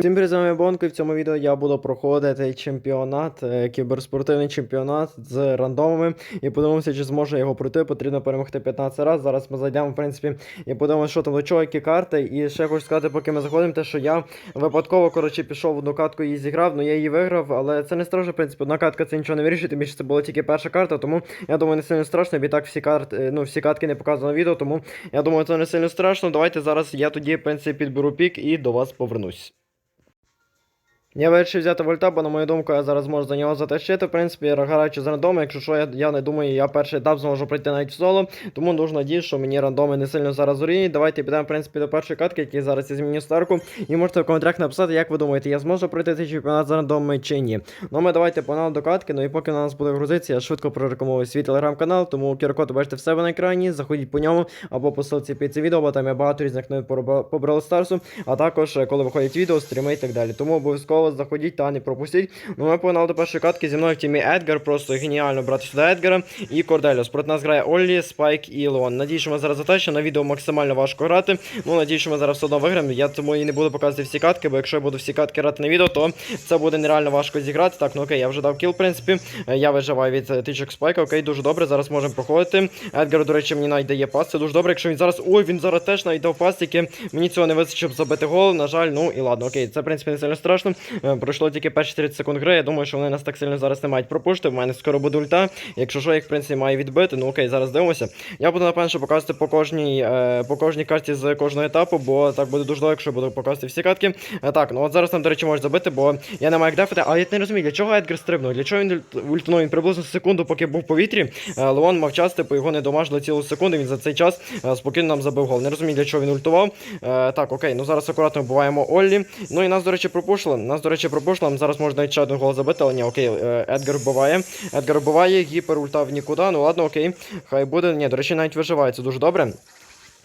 Всім привіт, і в цьому відео я буду проходити чемпіонат, е, кіберспортивний чемпіонат з рандомами. І подивимося, чи зможу я його пройти. Потрібно перемогти 15 разів. Зараз ми зайдемо, в принципі, і подивимося, що там до чого, які карти. І ще хочу сказати, поки ми заходимо, те, що я випадково коротше, пішов в одну катку і зіграв, ну я її виграв, але це не страшно, в принципі, одна катка це нічого не вирішить, тим більше це була тільки перша карта, тому я думаю, не сильно страшно, бо і так всі карти, ну, всі катки не показано відео, тому я думаю, це не сильно страшно. Давайте зараз я тоді, в принципі, підберу пік і до вас повернусь. Я вирішив взяти вольта, бо на мою думку, я зараз можу за нього затащити. В принципі, граючи з рандоми, якщо що, я, я не думаю, я перший етап зможу пройти навіть в соло. Тому дуже надію, що мені рандоми не сильно зараз зоріють. Давайте підемо, в принципі, до першої катки, який зараз я зміню старку. І можете в коментарях написати, як ви думаєте, я зможу пройти цей чемпіонат з рандомами чи ні. Ну ми давайте погнали до катки. Ну і поки на нас буде грузитися, я швидко прорекламую свій телеграм-канал, тому QR-код бачите в себе на екрані. Заходіть по ньому або по ссылці під це відео, бо там є багато різних новин по Старсу, а також е, коли виходять відео, стріми і так далі. Тому обов'язково заходіть та не пропустіть. Ну ми погнали до першої катки. Зі мною в тімі Едгар, просто геніально брати сюди Едгара і Корделіус. Проти нас грає Оллі, Спайк і Леон. Надію, що ми зараз затащимо. На відео максимально важко грати. Ну, надію, що ми зараз все одно виграємо. Я тому і не буду показувати всі катки, бо якщо я буду всі катки грати на відео, то це буде нереально важко зіграти. Так, ну окей, я вже дав кіл, в принципі. Я виживаю від е, тичок Спайка. Окей, дуже добре. Зараз можемо проходити. Едгар, до речі, мені навіть дає пас. Це дуже добре. Якщо він зараз. Ой, він зараз теж навіть дав пас, тільки мені цього не вистачить, щоб забити гол. На жаль, ну і ладно, окей, це в принципі не сильно страшно. Е, Пройшло тільки перші 30 секунд гри. Я думаю, що вони нас так сильно зараз не мають пропушити. В мене скоро буде ульта. Якщо що, їх в принципі має відбити. Ну окей, зараз дивимося. Я буду напевно що показувати по кожній е, по кожній карті з кожного етапу, бо так буде дуже довго, якщо буду показувати всі катки. Е, так, ну от зараз нам, до речі, можуть забити, бо я не маю як дефати. Але я не розумію, для чого Едгар стрибнув? Для чого він ультнув? Він приблизно секунду, поки був в повітрі. Леон мав час, типу його не домажили цілу секунду. Він за цей час спокійно нам забив гол. Не розумію, для чого він ультував. Так, окей, ну зараз акуратно вбиваємо Оллі. Ну і нас, до речі, пропушили. Нас, до речі, пропушили. Нам зараз можна ще один гол забити, але ні, окей, Едгар вбиває. Едгар вбиває, гіпер ульта в нікуди. Ну ладно, окей. Хай буде. Ні, до речі, навіть виживає, дуже добре.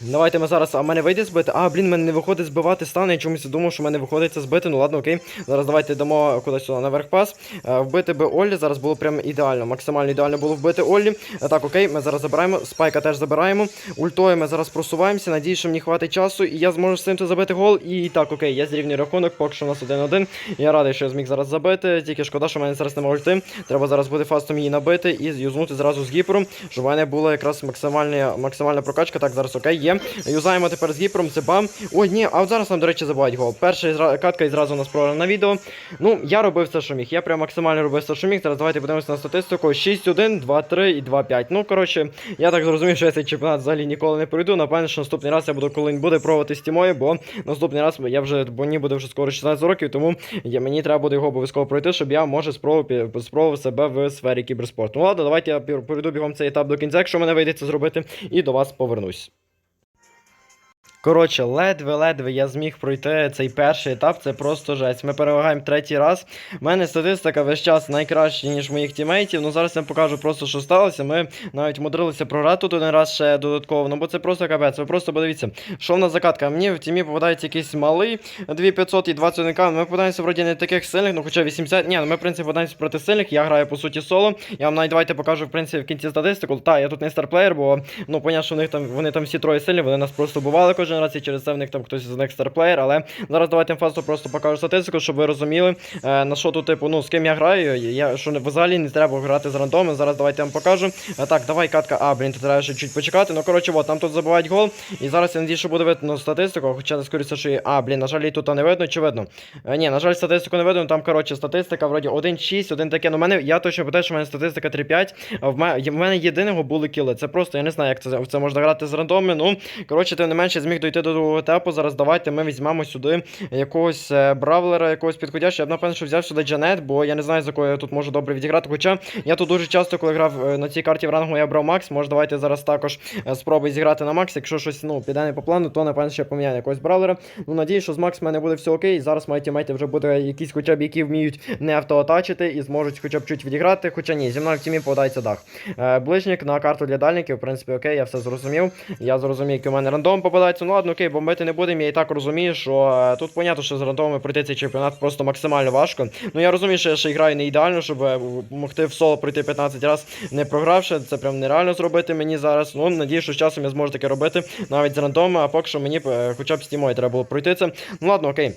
Давайте ми зараз. А мене вийде збити. А, блін, мене не виходить збивати стан. Я чомусь думав, що мене виходить це збити. Ну ладно, окей. Зараз давайте дамо кудись сюди наверх пас. Е, вбити би Оллі. Зараз було прям ідеально. Максимально ідеально було вбити Оллі. Е, так, окей, ми зараз забираємо. Спайка теж забираємо. Ультою ми зараз просуваємося. Надіюсь, що мені хватить часу. І я зможу з цим забити гол. І так, окей, я зрівнюю рахунок, поки що у нас 1-1. Я радий, що я зміг зараз забити. Тільки шкода, що в мене зараз немає ульти. Треба зараз буде фастом її набити і юзнути зразу з гіпером, щоб в мене була якраз максимальна, максимальна прокачка. Так, зараз окей, є. Юзаємо тепер з гіпером, це бам. Ой, ні, а от зараз нам, до речі, забувають гол. Перша катка і зразу у нас програна на відео. Ну, я робив все, що міг. Я прям максимально робив все, що міг. Зараз давайте подивимося на статистику. 6-1, 2-3 і 2-5. Ну, коротше, я так зрозумів, що я цей чемпіонат взагалі ніколи не пройду. Напевно, що наступний раз я буду коли-небудь пробувати з тімою, бо наступний раз я вже, бо мені буде вже скоро 16 років, тому я, мені треба буде його обов'язково пройти, щоб я може спробував, спробував себе в сфері кіберспорту. Ну ладно, давайте я пройду бігом цей етап до кінця, якщо мене вийде це зробити, і до вас повернусь. Коротше, ледве-ледве я зміг пройти цей перший етап, це просто жесть. Ми перемагаємо третій раз. У мене статистика весь час найкраща, ніж моїх тімейтів. Ну зараз я вам покажу просто, що сталося. Ми навіть мудрилися програти тут один раз ще додатково. Ну бо це просто капець. Ви просто подивіться, що в нас закатка. Мені в тімі попадається якийсь малий 2500 і 21 к Ми попадаємося вроді не таких сильних, ну хоча 80. Ні, ну ми в принципі попадаємося проти сильних. Я граю по суті соло. Я вам навіть давайте покажу в принципі в кінці статистику. Та, я тут не старплеєр, бо ну понятно, що в них там вони там всі троє сильні, вони нас просто бували кожен і через це в них там хтось з них старплеєр. Але зараз давайте фасту просто покажу статистику, щоб ви розуміли, е, на що тут, типу, ну з ким я граю. Я що взагалі не треба грати з рандоми. Зараз давайте я вам покажу. Е, так, давай катка. А, блін, тут треба ще чуть почекати. Ну коротше, от, нам тут забувають гол. І зараз я надію, що буде видно статистику, хоча не скоріше, що і. А, блін, на жаль, її тут не видно, чи видно? Е, ні, на жаль, статистику не видно. Там, коротше, статистика вроді 1-6, 1 таке. Ну, мене, я точно питаю, що в мене статистика 3-5. А в мене, в мене єдиного були кіли. Це просто, я не знаю, як це, це можна грати з рандоми. Ну, коротше, тим не менше, зміг дойти до другого етапу. Зараз давайте ми візьмемо сюди якогось е, бравлера, якогось підходящого. Я б напевно, що взяв сюди Джанет, бо я не знаю, з якою я тут можу добре відіграти. Хоча я тут дуже часто, коли грав е, на цій карті в рангу, я брав Макс. Може, давайте зараз також е, спробую зіграти на Макс. Якщо щось ну, піде не по плану, то напевно ще поміняю якогось бравлера. Ну, надію, що з Макс в мене буде все окей. Зараз мої тімейти вже буде якісь, хоча б які вміють не автоатачити і зможуть хоча б чуть відіграти. Хоча ні, зі мною в тімі подається дах. Ближник на карту для дальників, в принципі, окей, я все зрозумів. Я зрозумів, який у мене рандом попадається. Ну ладно, окей, бомбити не будемо. Я і так розумію, що е, тут понятно, що з рандомами пройти цей чемпіонат просто максимально важко. Ну я розумію, що я ще граю не ідеально, щоб е, могти в соло пройти 15 разів не програвши. Це прям нереально зробити мені зараз. Ну, надію, що з часом я зможу таке робити навіть з рандомами, а поки що мені е, хоча б з тімою треба було пройти це. Ну ладно, окей.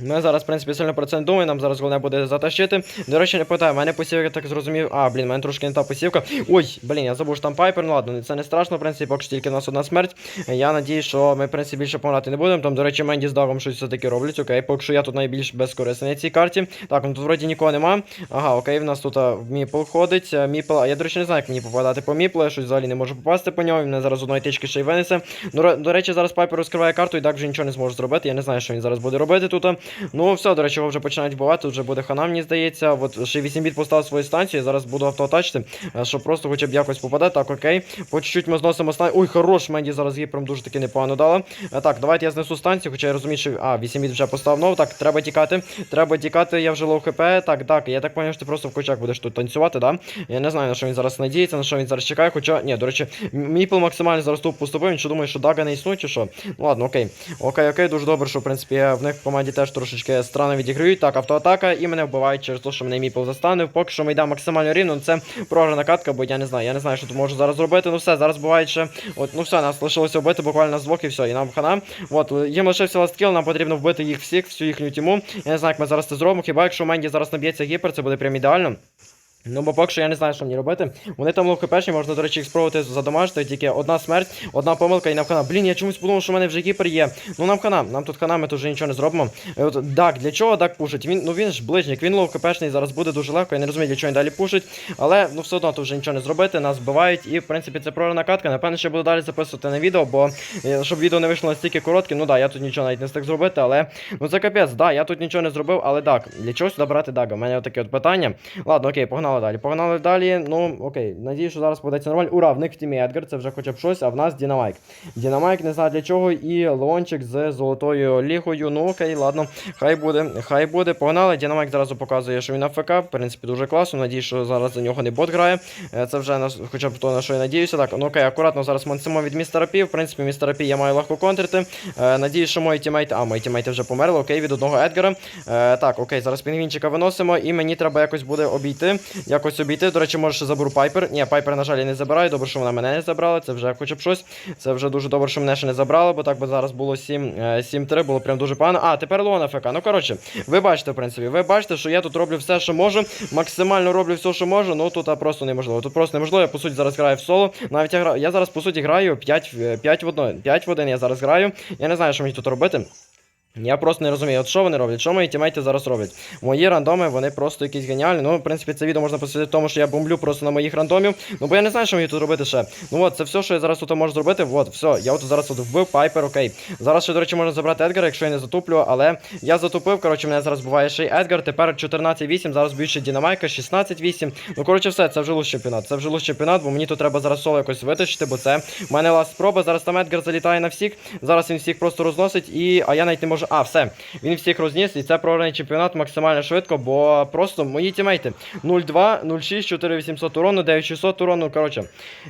Ми зараз, в принципі, сильно про це не думаємо, нам зараз головне буде затащити. До речі, не питаю, в мене посівка, так зрозумів. А, блін, в мене трошки не та посівка. Ой, блін, я забув, що там пайпер, ну ладно, це не страшно, в принципі, поки що тільки в нас одна смерть. Я надію, що ми, в принципі, більше помирати не будемо. Там, до речі, Менді з Дагом щось все-таки роблять. Окей, поки що я тут найбільш безкорисний на цій карті. Так, ну тут вроді нікого нема. Ага, окей, в нас тут а, Міпл ходить. Міпл, я, до речі, не знаю, як мені попадати по Міплу, я щось взагалі не можу попасти по ньому. Він мене зараз одної тички ще й винесе. Ну, до речі, зараз пайпер розкриває карту і так вже нічого не зможе зробити. Я не знаю, що він зараз буде робити тут. Ну, все, до речі, вже починають вбивати, тут вже буде хана, мені здається. От ще 8 біт поставив свою станцію, зараз буду автоатачити, е, щоб просто хоча б якось попаде. Так, окей. По чуть-чуть ми зносимо станцію. Ой, хорош, Менді зараз гіпром дуже таки непогано дала. Е, Так, давайте я знесу станцію, хоча я розумію, що. А, 8 біт вже поставив нову. Так, треба тікати. Треба тікати, я вже лоу хп. Так, так, я так поняв, що ти просто в кочак будеш тут танцювати, да? Я не знаю, на що він зараз надіється, на що він зараз чекає. Хоча, ні, до речі, Міпл максимально зараз тут поступив, він що думає, що Дага не існує, чи що? Ну ладно, окей. Окей, окей, дуже добре, що в принципі в них в команді теж трошечки странно відіграють. Так, автоатака і мене вбивають через те, що мене мій застанив. Поки що ми йдемо максимально рівно. Це програна катка, бо я не знаю. Я не знаю, що тут можу зараз зробити. Ну все, зараз буває ще. От, ну все, нас лишилося вбити буквально з двох і все, і нам хана. От, їм лишився ласткіл, нам потрібно вбити їх всіх, всю їхню тіму. Я не знаю, як ми зараз це зробимо. Хіба якщо у Менді зараз наб'ється гіпер, це буде прям ідеально. Ну, бо поки що я не знаю, що мені робити. Вони там лоу-хпшні, можна, до речі, їх спробувати задомажити, тільки одна смерть, одна помилка і нам хана. Блін, я чомусь подумав, що в мене вже гіпер є. Ну нам хана, нам тут хана, ми тут вже нічого не зробимо. Е, От, Дак, для чого Дак пушить? Він, ну він ж ближник, він лоу-хпшний, зараз буде дуже легко, я не розумію, для чого він далі пушить. Але ну все одно тут вже нічого не зробити, нас вбивають, і в принципі це прорана катка. Напевно, ще буду далі записувати на відео, бо е, щоб відео не вийшло настільки коротким, ну да, я тут нічого навіть не встиг зробити, але ну це капець, да, я тут нічого не зробив, але Дак. Для чого сюди брати Дага? У мене таке от питання. Ладно, окей, погнали далі. Погнали далі. Ну, окей, надію, що зараз подається нормально. Ура, в них в тімі Едгар, це вже хоча б щось, а в нас Дінамайк. Дінамайк не знаю для чого, і Леончик з золотою лігою. Ну окей, ладно, хай буде, хай буде. Погнали. Дінамайк зразу показує, що він на ФК. В принципі, дуже класно. Надію, що зараз за нього не бот грає. Е, Це вже на хоча б то, на що я надіюся. Так, ну окей, акуратно зараз мансимо від містера Пі. В принципі, містера Пі я маю легко контрити. Е, Надіюсь, що мої тімейти. А, мої тімейти вже померли. Окей, від одного Едгара. Е, так, окей, зараз пінгвінчика виносимо, і мені треба якось буде обійти. Якось обійти. До речі, може ще заберу Пайпер. Ні, Пайпер, на жаль, я не забираю. Добре, що вона мене не забрала. Це вже хоча б щось. Це вже дуже добре, що мене ще не забрали, бо так би зараз було 7, е, 7-3, було прям дуже погано. А, тепер Лона ФК. Ну коротше, ви бачите, в принципі, ви бачите, що я тут роблю все, що можу. Максимально роблю все, що можу. Ну тут а, просто неможливо. Тут просто неможливо. Я по суті зараз граю в соло. Навіть я граю. Я зараз по суті граю 5, в- 5 в 1. 5 в 1 я зараз граю. Я не знаю, що мені тут робити. Я просто не розумію, от що вони роблять, що мої тімейти зараз роблять. Мої рандоми, вони просто якісь геніальні. Ну, в принципі, це відео можна посвятити тому, що я бомблю просто на моїх рандомів. Ну, бо я не знаю, що мені тут робити ще. Ну от, це все, що я зараз тут можу зробити. От, все, я от зараз от вбив Пайпер, окей. Зараз ще, до речі, можна забрати Едгара, якщо я не затуплю, але я затупив. Коротше, мене зараз буває ще й Едгар. Тепер 14-8, зараз б'ють ще Дінамайка, 16-8. Ну, коротше, все, це вже луч чемпіонат. Це вже луч чемпіонат, бо мені тут треба зараз соло якось витащити, бо це в мене ласт спроба. Зараз там Едгар залітає на всіх. Зараз він всіх просто розносить, і. А я навіть не можу. А, все. Він всіх розніс, і це програний чемпіонат максимально швидко, бо просто мої тімейти 0-2, 0-6, 4800 урону, 9600 урону. Коротше,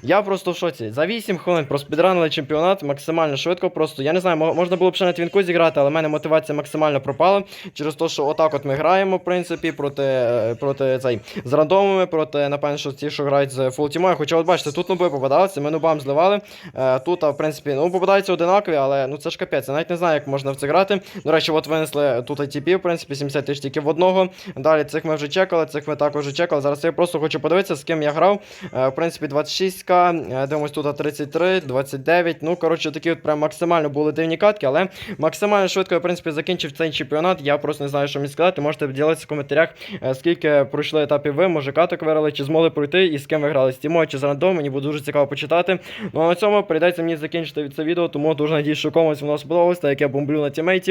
я просто в шоці. За 8 хвилин проспідранили чемпіонат максимально швидко. Просто я не знаю, можна було б ще на твінку зіграти, але в мене мотивація максимально пропала. Через те, що отак от ми граємо, в принципі, проти, е, проти цей з рандомами, проти, напевно, що ті, що грають з фултімою. Хоча, от бачите, тут нуби попадалися, ми нубам зливали. Е, Тут, в принципі, ну попадаються одинакові, але ну це ж капець. Я навіть не знаю, як можна в це грати. До речі, от винесли тут ATP, в принципі, 70 тисяч тільки в одного. Далі цих ми вже чекали, цих ми також чекали. Зараз я просто хочу подивитися, з ким я грав. Е, В принципі, 26к, е, дивимось тут 33, 29. Ну, коротше, такі от прям максимально були дивні катки, але максимально швидко в принципі, закінчив цей чемпіонат. Я просто не знаю, що мені сказати. Можете поділитися в коментарях, е, скільки пройшли етапів ви, може каток виграли, чи змогли пройти, і з ким ви грали з тімою, чи з рандом. Мені буде дуже цікаво почитати. Ну а на цьому прийдеться мені закінчити це відео, тому дуже надіюсь, що комусь воно сподобалось, так як я бомблю на тімейтів.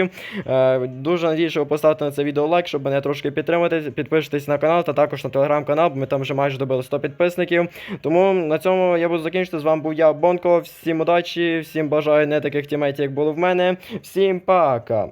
Е, дуже надіюсь, що ви поставите на це відео лайк, щоб мене трошки підтримати. Підпишитесь на канал та також на телеграм-канал, бо ми там вже майже добили 100 підписників. Тому на цьому я буду закінчити. З вами був я, Бонко. Всім удачі, всім бажаю не таких тімейтів, як було в мене. Всім пока!